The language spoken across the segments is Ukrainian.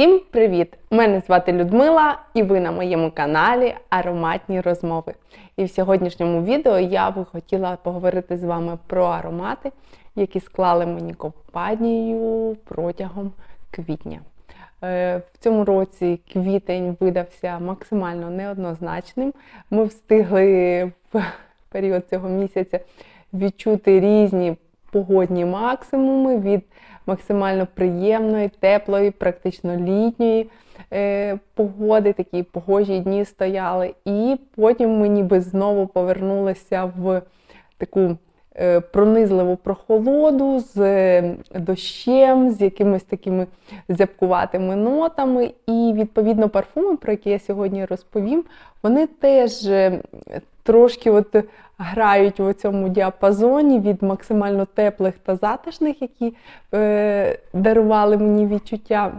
Всім привіт! Мене звати Людмила, і ви на моєму каналі Ароматні розмови. І в сьогоднішньому відео я би хотіла поговорити з вами про аромати, які склали мені компанію протягом квітня. Е, В цьому році квітень видався максимально неоднозначним. Ми встигли в період цього місяця відчути різні погодні максимуми від максимально приємної, теплої, практично літньої е, погоди, такі погожі дні стояли. І потім ми ніби знову повернулися в таку пронизливу прохолоду з е, дощем, з якимись такими зябкуватими нотами. І, відповідно, парфуми, про які я сьогодні розповім, вони теж е, трошки от грають в цьому діапазоні від максимально теплих та затишних, які е, дарували мені відчуття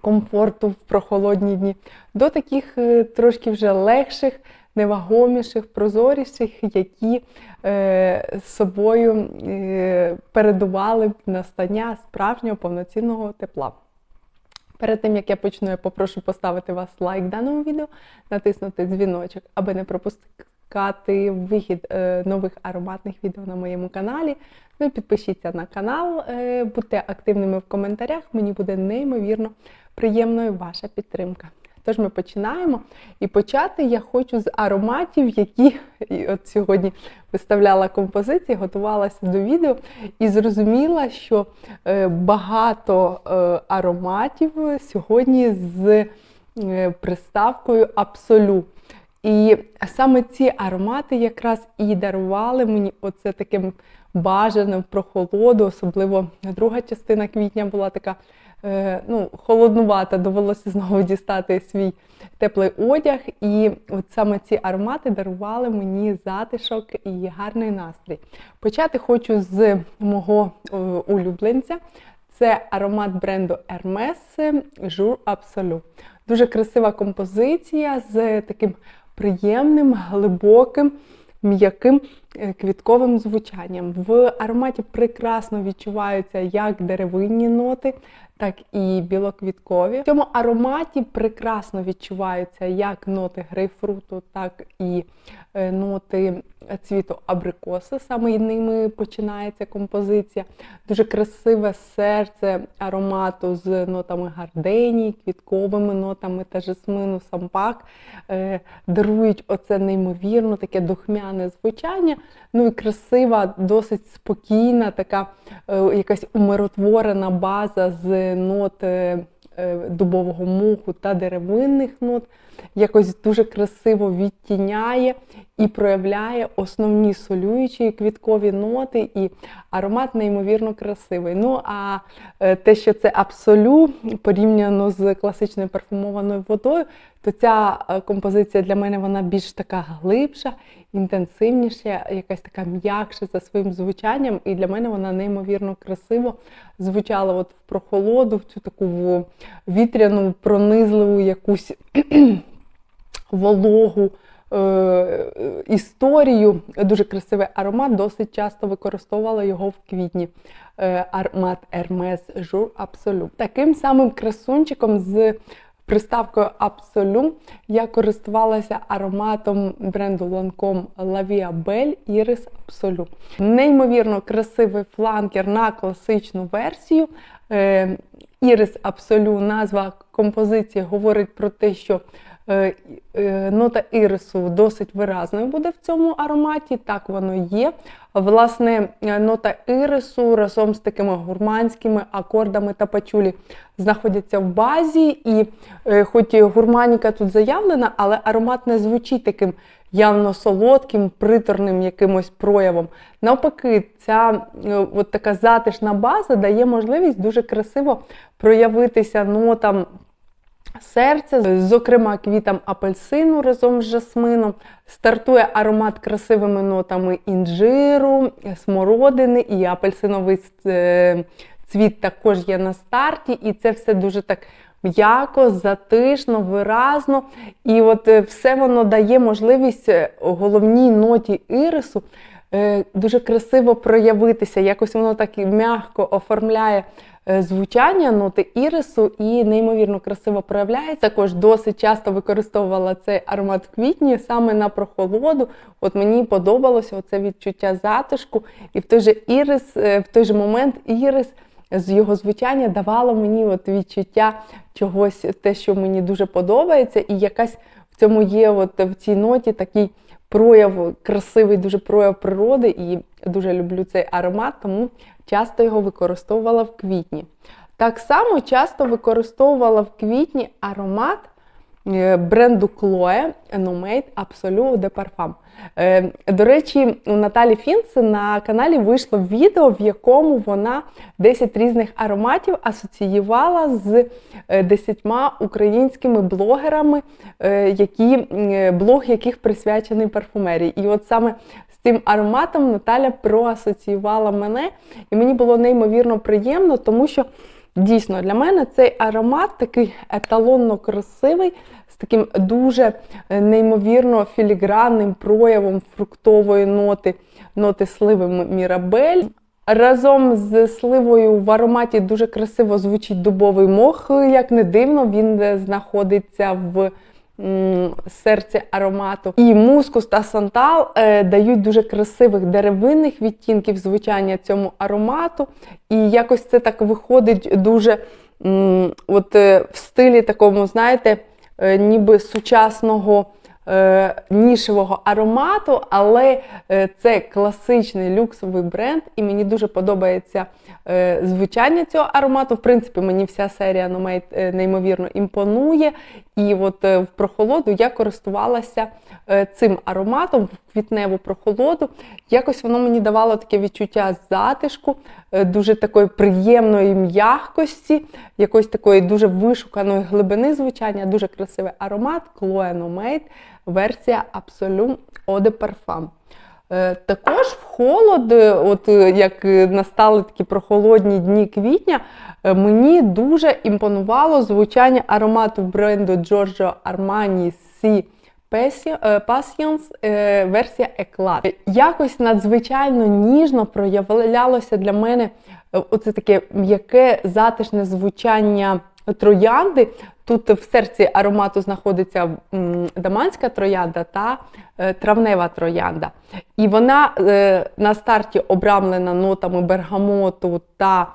комфорту в прохолодні дні, до таких е, трошки вже легших, невагоміших, прозоріших, які е, з собою е, передували настання справжнього повноцінного тепла. Перед тим, як я почну, я попрошу поставити вас лайк даному відео, натиснути дзвіночок, аби не пропускати вихід е, нових ароматних відео на моєму каналі. Ну і підпишіться на канал, е, будьте активними в коментарях, мені буде неймовірно приємною ваша підтримка. Тож ми починаємо. І почати я хочу з ароматів, які і от сьогодні виставляла композиції, готувалася до відео і зрозуміла, що е, багато е, ароматів сьогодні з е, приставкою Абсолю. І саме ці аромати якраз і дарували мені оце таким бажаним прохолоду, особливо друга частина квітня була така ну, холоднувата, довелося знову дістати свій теплий одяг. І от саме ці аромати дарували мені затишок і гарний настрій. Почати хочу з мого е, улюбленця. Це аромат бренду Hermes Jour Absolu. Дуже красива композиція з таким приємним, глибоким, м'яким е, квітковим звучанням. В ароматі прекрасно відчуваються як деревинні ноти, так і білоквіткові. В цьому ароматі прекрасно відчуваються як ноти грейпфруту, так і е, ноти цвіту абрикоси. Саме ними починається композиція. Дуже красиве серце аромату з нотами гарденії, квітковими нотами та жасмину, сампак. Е, дарують оце неймовірно, таке духмяне звучання. Ну і красива, досить спокійна, така е, якась умиротворена база з нот е, дубового муху та деревинних нот якось дуже красиво відтіняє і проявляє основні солюючі квіткові ноти, і аромат неймовірно красивий. Ну, а е, те, що це абсолю порівняно з класичною парфумованою водою, то ця е, композиція для мене вона більш така глибша, інтенсивніша, якась така м'якша за своїм звучанням. І для мене вона неймовірно красиво звучала от в прохолоду, в цю таку вітряну, пронизливу якусь вологу. Е, історію, дуже красивий аромат, досить часто використовувала його в квітні. Е, аромат Hermes Jour Absolu. Таким самим красунчиком з приставкою Абсолю я користувалася ароматом бренду Lancome La Vie Belle Iris. Неймовірно красивий фланкер на класичну версію. Ірис Iris Absolu, назва композиції говорить про те, що Е, е, нота ірису досить виразною буде в цьому ароматі, так воно є. Власне, нота ірису разом з такими гурманськими акордами та пачулі знаходяться в базі, і е, хоч гурманіка тут заявлена, але аромат не звучить таким явно солодким, приторним якимось проявом. Навпаки, ця от така затишна база дає можливість дуже красиво проявитися нотам серця, зокрема квітам апельсину разом з жасмином. Стартує аромат красивими нотами інжиру, смородини і апельсиновий е, цвіт також є на старті. І це все дуже так м'яко, затишно, виразно. І от е, все воно дає можливість е, головній ноті ірису дуже красиво проявитися. Якось воно так і м'яко оформляє е, звучання ноти ірису і неймовірно красиво проявляється. Також досить часто використовувала цей аромат квітні саме на прохолоду. От мені подобалося оце відчуття затишку, і в той же ірис, е, в той же момент ірис з його звучання давало мені от відчуття чогось, те, що мені дуже подобається, і якась в цьому є от в цій ноті такий прояв, красивий дуже прояв природи, і дуже люблю цей аромат, тому часто його використовувала в квітні. Так само часто використовувала в квітні аромат бренду Chloe No Made Absolute de Parfum. Е, До речі, у Наталі Фінц на каналі вийшло відео, в якому вона 10 різних ароматів асоціювала з 10 українськими блогерами, е, які, е, блог яких присвячений парфумерії. І от саме з цим ароматом Наталя проасоціювала мене, і мені було неймовірно приємно, тому що. Дійсно, для мене цей аромат такий еталонно красивий, з таким дуже е, неймовірно філігранним проявом фруктової ноти, ноти сливи Мірабель. Разом з сливою в ароматі дуже красиво звучить дубовий мох, як не дивно, він е, знаходиться в серці аромату. І мускус та сантал е, дають дуже красивих деревинних відтінків звучання цьому аромату. І якось це так виходить дуже от е, в стилі такому, знаєте, е, ніби сучасного. Е, нішевого аромату, але е, це класичний люксовий бренд, і мені дуже подобається е, звучання цього аромату. В принципі, мені вся серія Nomade неймовірно імпонує. І от в прохолоду я користувалася цим ароматом в квітневу прохолоду. Якось воно мені давало таке відчуття затишку, дуже такої приємної м'якості, якоїсь такої дуже вишуканої глибини звучання, дуже красивий аромат Chloe Nomade версія Absolute Eau de Parfum. Е, також в холод, е, от е, як настали такі прохолодні дні квітня, мені дуже імпонувало звучання аромату бренду Giorgio Armani C Passions версія Eclat. Якось надзвичайно ніжно проявлялося для мене оце таке м'яке затишне звучання троянди. Тут в серці аромату знаходиться даманська троянда та е, травнева троянда. І вона е, на старті обрамлена нотами бергамоту та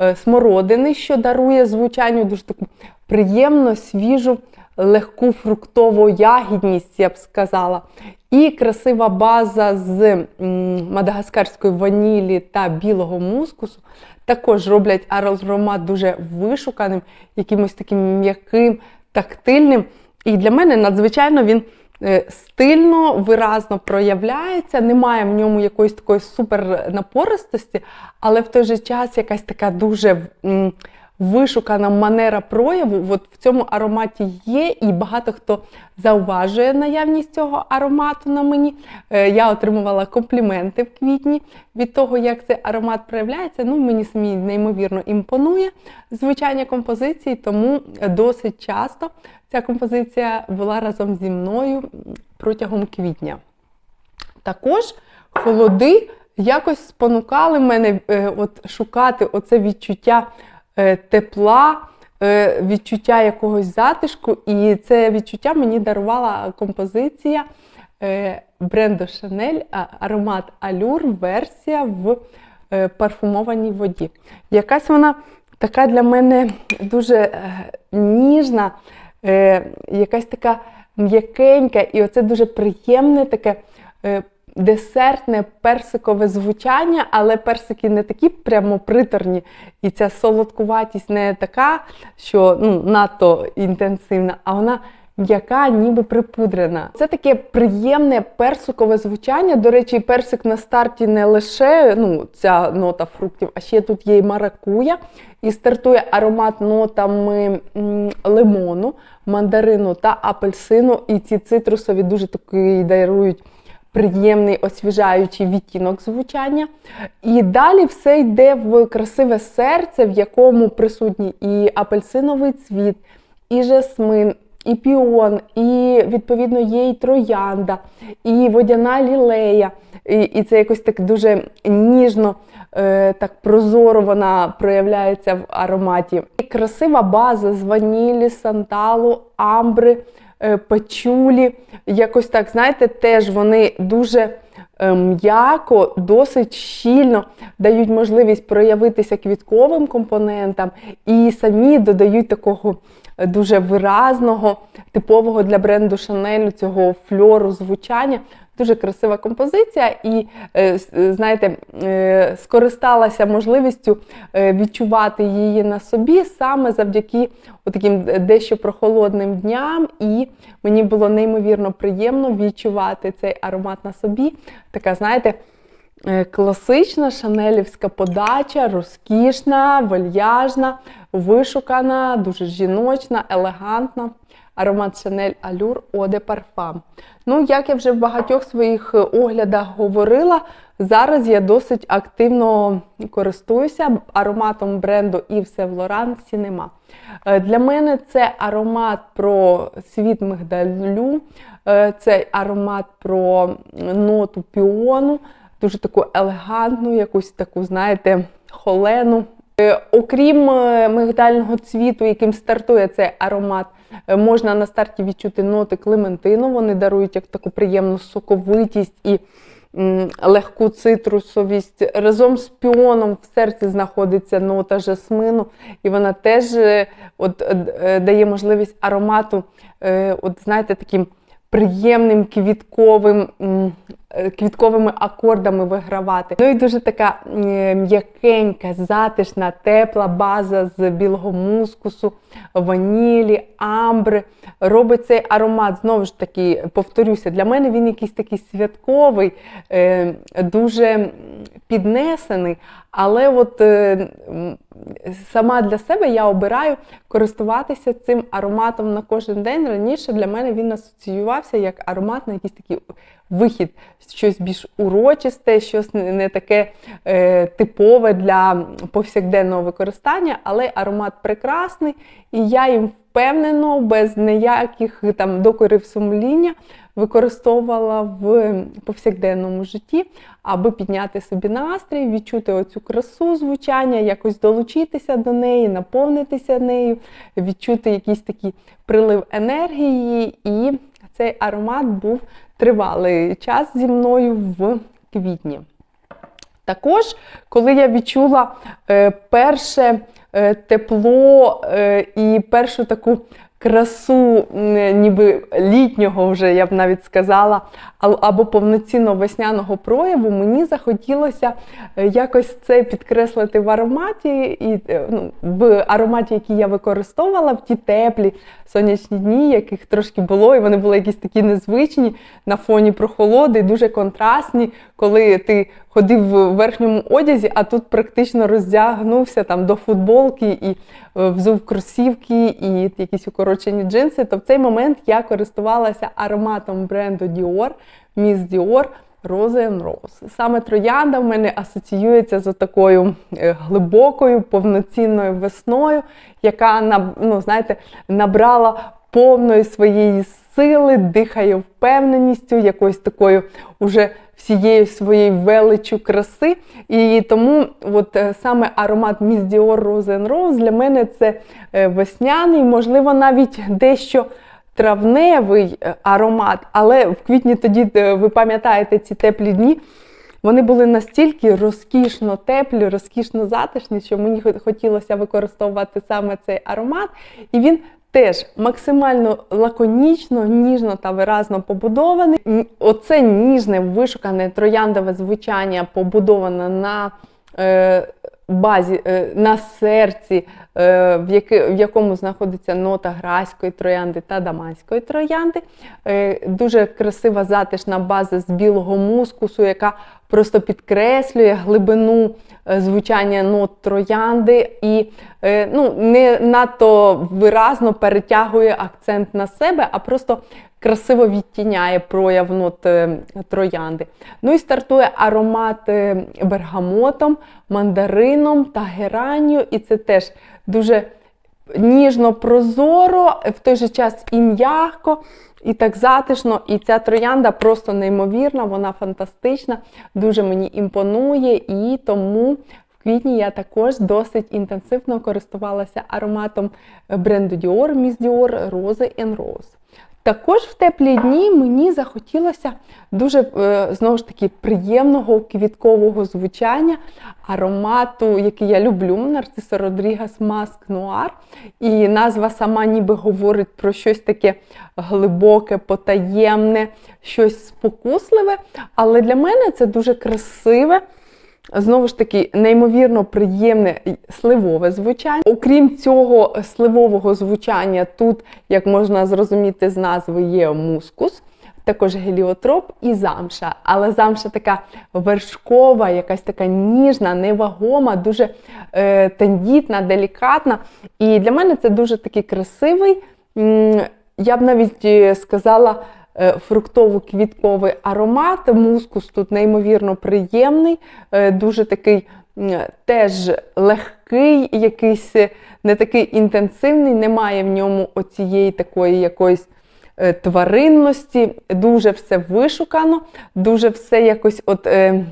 е, смородини, що дарує звучанню дуже таку приємно, свіжу, легку фруктову ягідність, я б сказала. І красива база з мадагаскарської ванілі та білого мускусу також роблять аромат дуже вишуканим, якимось таким м'яким, тактильним. І для мене надзвичайно він е, стильно, виразно проявляється, немає в ньому якоїсь такої супернапористості, але в той же час якась така дуже вишукана манера прояву от в цьому ароматі є, і багато хто зауважує наявність цього аромату на мені. Е, я отримувала компліменти в квітні від того, як цей аромат проявляється. Ну, Мені самі неймовірно імпонує звучання композиції, тому досить часто ця композиція була разом зі мною протягом квітня. Також холоди якось спонукали мене е, от, шукати оце відчуття тепла, е, відчуття якогось затишку. І це відчуття мені дарувала композиція е, бренду Chanel аромат Allure версія в парфумованій воді. Якась вона така для мене дуже ніжна, якась така м'якенька, і оце дуже приємне таке десертне персикове звучання, але персики не такі прямо приторні. І ця солодкуватість не така, що ну, надто інтенсивна, а вона. М'яка, ніби припудрена. Це таке приємне персикове звучання. До речі, персик на старті не лише ну, ця нота фруктів, а ще тут є і маракуя. І стартує аромат нотами лимону, мандарину та апельсину. І ці цитрусові дуже такі дарують приємний освіжаючий відтінок звучання. І далі все йде в красиве серце, в якому присутній і апельсиновий цвіт, і жасмин, і піон, і відповідно є і троянда, і водяна лілея. І, і це якось так дуже ніжно, е, так прозоро вона проявляється в ароматі. І красива база з ванілі, санталу, амбри, е, пачулі. Якось так, знаєте, теж вони дуже е, м'яко, досить щільно дають можливість проявитися квітковим компонентам і самі додають такого дуже виразного, типового для бренду Шанелю цього фльору звучання. Дуже красива композиція, і е, е, знаєте, е, скористалася можливістю відчувати її на собі саме завдяки таким дещо прохолодним дням. І мені було неймовірно приємно відчувати цей аромат на собі. Така, знаєте, класична шанелівська подача, розкішна, вальяжна, вишукана, дуже жіночна, елегантна. Аромат Шанель Allure Eau de. Ну, як я вже в багатьох своїх е, оглядах говорила, зараз я досить активно користуюся ароматом бренду Yves Saint Cinema. Е, Для мене це аромат про світ мигдалю, е, це аромат про ноту піону, дуже таку елегантну, якусь таку, знаєте, холену. Е, Окрім е, мигдального цвіту, яким стартує цей аромат, е, можна на старті відчути ноти клементину. Вони дарують як таку приємну соковитість і легку цитрусовість. Разом з піоном в серці знаходиться нота жасмину, і вона теж от, дає можливість аромату, от знаєте, таким приємним квітковим, е, квітковими акордами вигравати. Ну і дуже така м'якенька, затишна, тепла база з білого мускусу, ванілі, амбри. Робить цей аромат, знову ж таки, повторюся, для мене він якийсь такий святковий, е, дуже піднесений. Але от е, сама для себе я обираю користуватися цим ароматом на кожен день. Раніше для мене він асоціювався як аромат на якийсь такий вихід, щось більш урочисте, щось не таке е, типове для повсякденного використання, але аромат прекрасний, і я їм впевнено, без ніяких там докорів сумління використовувала в повсякденному житті, аби підняти собі настрій, відчути оцю красу звучання, якось долучитися до неї, наповнитися нею, відчути якийсь такий прилив енергії. І цей аромат був тривалий час зі мною в квітні. Також, коли я відчула е, перше е, тепло е, і першу таку красу, ніби літнього, вже я б навіть сказала, або повноцінно весняного прояву, мені захотілося якось це підкреслити в ароматі, і ну, в ароматі, який я використовувала в ті теплі сонячні дні, яких трошки було, і вони були якісь такі незвичні на фоні прохолоди, дуже контрастні, коли ти ходив в верхньому одязі, а тут практично роздягнувся там до футболки і е, взув кросівки і якісь укорочені джинси. То в цей момент я користувалася ароматом бренду Dior, Miss Dior Rose and Rose. Саме троянда в мене асоціюється з такою глибокою, повноцінною весною, яка ну, знаєте, набрала повної своєї сили, дихає впевненістю, якоюсь такою уже всією своєю величю краси. І тому от е, саме аромат Miss Dior Rose Rose для мене це е, весняний, можливо, навіть дещо травневий е, аромат, але в квітні тоді, ви пам'ятаєте, ці теплі дні. Вони були настільки розкішно теплі, розкішно затишні, що мені хотілося використовувати саме цей аромат. І він теж максимально лаконічно, ніжно та виразно побудований. Оце ніжне, вишукане трояндове звучання побудоване на е, базі, е, на серці, е, в, яки, в якому знаходиться нота грайської троянди та даманської троянди. Е, дуже красива затишна база з білого мускусу, яка просто підкреслює глибину звучання нот троянди і е, ну, не надто виразно перетягує акцент на себе, а просто красиво відтіняє прояв нот е, троянди. Ну і стартує аромат е, бергамотом, мандарином та геранію, і це теж дуже ніжно прозоро, в той же час і м'яко, і так затишно. І ця троянда просто неймовірна, вона фантастична, дуже мені імпонує, і тому в квітні я також досить інтенсивно користувалася ароматом бренду Dior, Miss Dior Rose and Rose. Також в теплі дні мені захотілося дуже е, знову ж таки приємного квіткового звучання аромату, який я люблю, Нарцисо Родрігас Маск Нуар. І назва сама ніби говорить про щось таке глибоке, потаємне, щось спокусливе. Але для мене це дуже красиве. Знову ж таки, неймовірно приємне сливове звучання. Окрім цього сливового звучання, тут, як можна зрозуміти з назви, є мускус, також геліотроп і замша. Але замша така вершкова, якась така ніжна, невагома, дуже е, тендітна, делікатна. І для мене це дуже такий красивий, я б навіть е, сказала. Е, фруктово-квітковий аромат. Мускус тут неймовірно приємний, е, дуже такий теж легкий, якийсь е, не такий інтенсивний, немає в ньому оцієї такої якоїсь. Тваринності, дуже все вишукано, дуже все якось от е,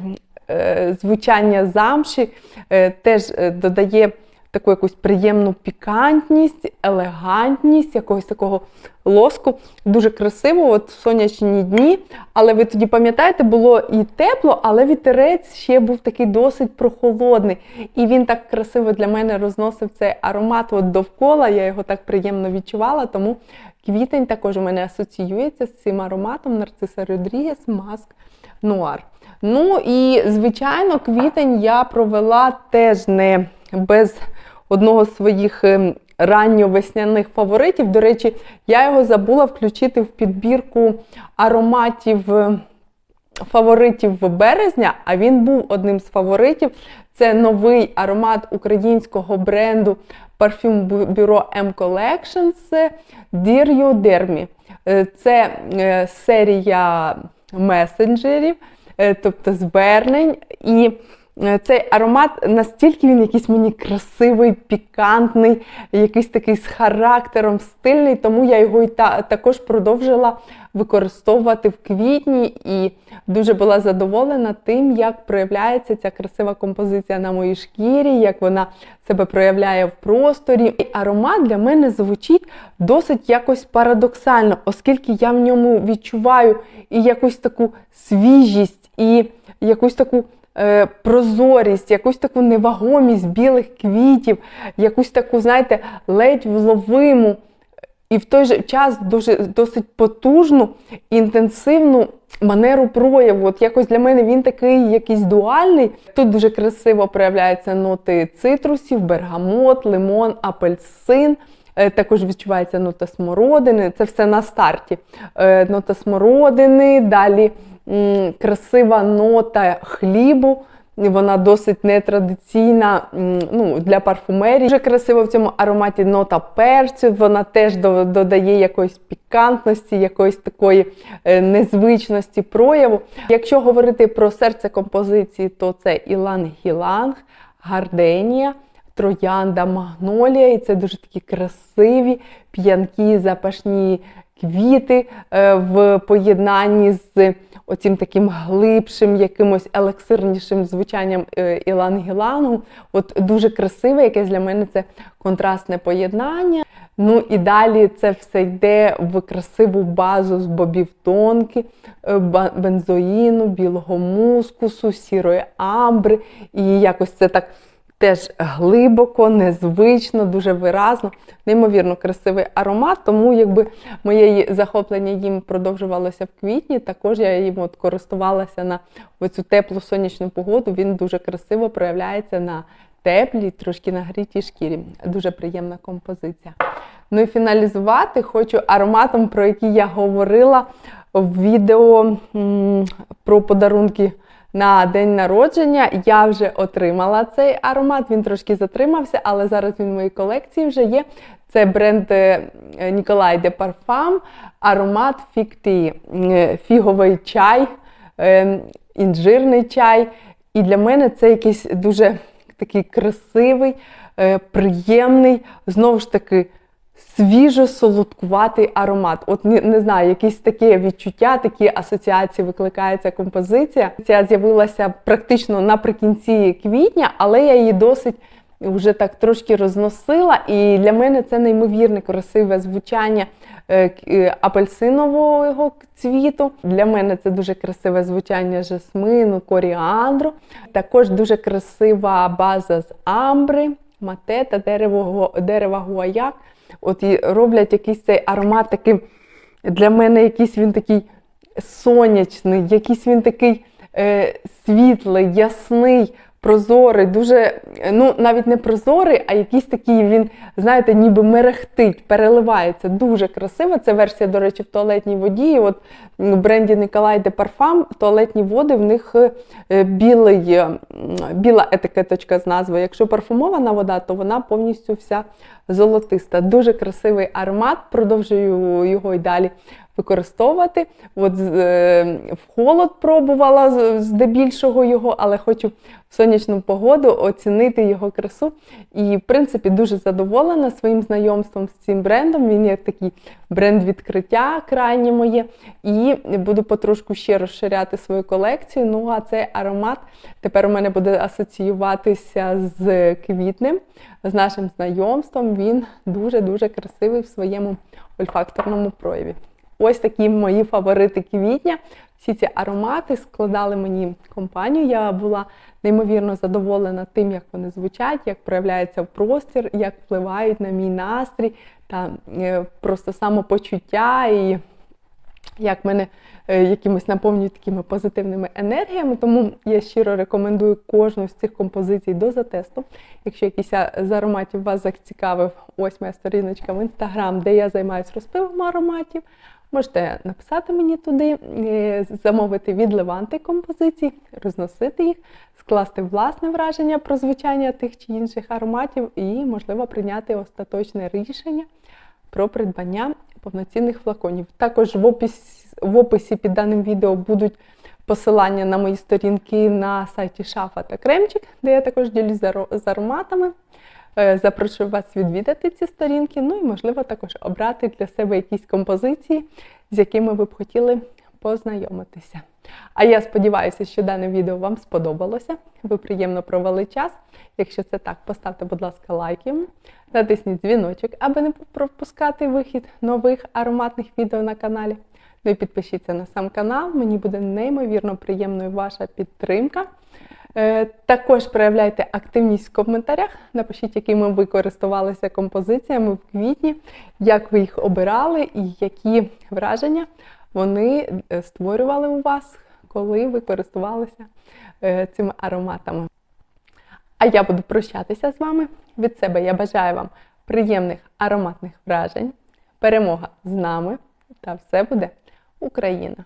е, звучання замші е, теж додає таку якусь приємну пікантність, елегантність, якогось такого лоску. Дуже красиво, от в сонячні дні. Але ви тоді пам'ятаєте, було і тепло, але вітерець ще був такий досить прохолодний. І він так красиво для мене розносив цей аромат от довкола. Я його так приємно відчувала, тому квітень також у мене асоціюється з цим ароматом Нарциса Родрігес Маск Нуар. Ну і, звичайно, квітень я провела теж не без одного з своїх ем, ранньовесняних фаворитів. До речі, я його забула включити в підбірку ароматів е, фаворитів березня, а він був одним з фаворитів. Це новий аромат українського бренду парфюм бюро M Collections Dermy. Е, це е, серія месенджерів, тобто звернень. Цей аромат настільки він якийсь мені красивий, пікантний, якийсь такий з характером, стильний, тому я його і та, також продовжила використовувати в квітні і дуже була задоволена тим, як проявляється ця красива композиція на моїй шкірі, як вона себе проявляє в просторі. І аромат для мене звучить досить якось парадоксально, оскільки я в ньому відчуваю і якусь таку свіжість, і якусь таку. Е, прозорість, якусь таку невагомість білих квітів, якусь таку, знаєте, ледь вловиму і в той же час дуже, досить потужну, інтенсивну манеру прояву. От якось для мене він такий якийсь дуальний. Тут дуже красиво проявляються ноти цитрусів, бергамот, лимон, апельсин. Е, також відчувається нота смородини, це все на старті. Е, нота смородини, далі красива нота хлібу. Вона досить нетрадиційна ну, для парфумерії. Дуже красиво в цьому ароматі нота перцю, вона теж додає якоїсь пікантності, якоїсь такої е, незвичності прояву. Якщо говорити про серце композиції, то це Іланг-Гіланг, Гарденія, Троянда, Магнолія. І це дуже такі красиві, п'янкі, запашні квіти е, в поєднанні з оцім таким глибшим, якимось елексирнішим звучанням е, ілангілангу. От дуже красиве, якесь для мене це контрастне поєднання. Ну і далі це все йде в красиву базу з бобів тонки, е, бензоїну, білого мускусу, сірої амбри. І якось це так теж глибоко, незвично, дуже виразно, неймовірно красивий аромат. Тому якби моє захоплення їм продовжувалося в квітні, також я їм от користувалася на оцю теплу сонячну погоду. Він дуже красиво проявляється на теплій, трошки нагрітій шкірі. Дуже приємна композиція. Ну і фіналізувати хочу ароматом, про який я говорила в відео про подарунки на день народження. Я вже отримала цей аромат, він трошки затримався, але зараз він в моїй колекції вже є. Це бренд Ніколай де Парфам, аромат фікті, е, фіговий чай, е, інжирний чай. І для мене це якийсь дуже такий красивий, е, приємний, знову ж таки, свіжо-солодкуватий аромат. От не, не знаю, якісь таке відчуття, такі асоціації викликає ця композиція. Ця з'явилася практично наприкінці квітня, але я її досить вже так трошки розносила. І для мене це неймовірне красиве звучання е, е, апельсинового цвіту. Для мене це дуже красиве звучання жасмину, коріандру. Також дуже красива база з амбри, мате та дерева гуаяк. От і роблять якийсь цей аромат таким. Для мене якийсь він такий сонячний, якийсь він такий е, світлий, ясний, прозорий, дуже, е, ну навіть не прозорий, а якийсь такий він, знаєте, ніби мерехтить, переливається. Дуже красиво. Це версія, до речі, в туалетній воді. От в бренді Николай де Парфам туалетні води в них е, білий, е, біла етикеточка з назвою. Якщо парфумована вода, то вона повністю вся золотиста. Дуже красивий аромат. Продовжую його й далі використовувати. От е, в холод пробувала здебільшого його, але хочу в сонячну погоду оцінити його красу. І, в принципі, дуже задоволена своїм знайомством з цим брендом. Він є такий бренд відкриття крайнє моє. І буду потрошку ще розширяти свою колекцію. Ну а цей аромат тепер у мене буде асоціюватися з квітнем, з нашим знайомством. Він дуже-дуже красивий в своєму ольфакторному прояві. Ось такі мої фаворити квітня. Всі ці аромати складали мені компанію. Я була неймовірно задоволена тим, як вони звучать, як проявляються в простір, як впливають на мій настрій та е, просто самопочуття і як мене е, якимось наповнюють такими позитивними енергіями. Тому я щиро рекомендую кожну з цих композицій до затесту. Якщо якийсь з ароматів вас зацікавив, ось моя сторіночка в інстаграм, де я займаюся розпивом ароматів. Можете написати мені туди, е, замовити від Леванти композицій, розносити їх, скласти власне враження про звучання тих чи інших ароматів і, можливо, прийняти остаточне рішення про придбання повноцінних флаконів. Також в описі, в описі під даним відео будуть посилання на мої сторінки на сайті Шафа та Кремчик, де я також ділюсь з ароматами. Е, Запрошую вас відвідати ці сторінки, ну і, можливо, також обрати для себе якісь композиції, з якими ви б хотіли познайомитися. А я сподіваюся, що дане відео вам сподобалося. Ви приємно провели час. Якщо це так, поставте, будь ласка, лайк йому, натисніть дзвіночок, аби не пропускати вихід нових ароматних відео на каналі. Ну і підпишіться на сам канал. Мені буде неймовірно приємною ваша підтримка. Е, Також проявляйте активність в коментарях. Напишіть, якими ви користувалися композиціями в квітні, як ви їх обирали і які враження вони е, створювали у вас, коли ви користувалися е, цими ароматами. А я буду прощатися з вами. Від себе я бажаю вам приємних ароматних вражень, перемога з нами та все буде Україна!